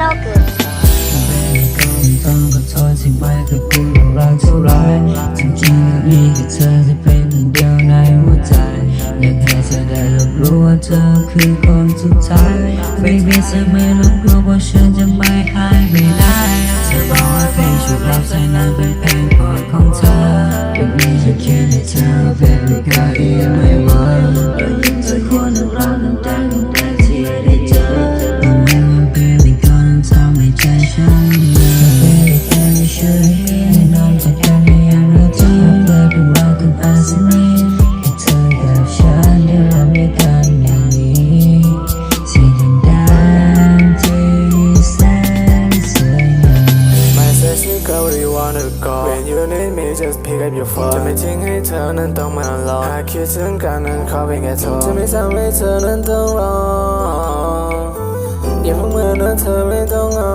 เราเกิดต้องขอโทษที่ไม่เคยพูดว่รักเท่าไรจริงๆมีแค่เธอที่เป็นหนึ่งเดียวในหัวใจ อยากให้เธอได้รับรู้ว่าเธอคือคนสุดท้าย Baby เธอไม่รู้กลัว่าฉันจะไม่หายไปได้เธอบอกว่าเพลงชุดรับใส่นั้นเป็นเพลงโปรด sexy girl where you wanna go When you need me just pick up your phone จะไม่ทิ้งให้เธอนั้นต้องมารอหากคิดถึงกันนั้นขอเพียงแค่โทรจะไม่ทำให้เธอนั้นต้องรออย่าเพิ่งเมื่อนั้นเธอไม่ต้องงอ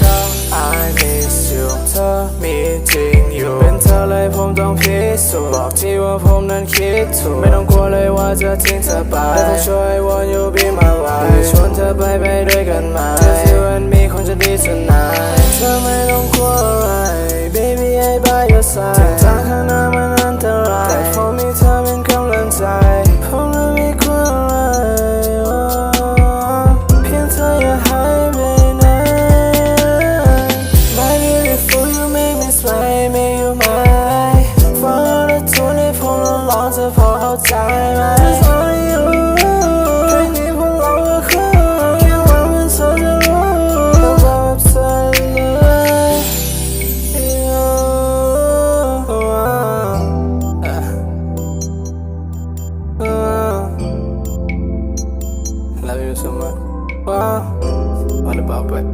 Cause I miss you เธอมีจริงอยู่เป็นเธอเลยผมต้องพิสูจน์บอกทีว่าผมนั้นคิดถูกไม่ต้องกลัวเลยว่าจะทิ้งเธอไปแต่ถ้าช่วย want you be my wife समय Wow. Ano ba ba?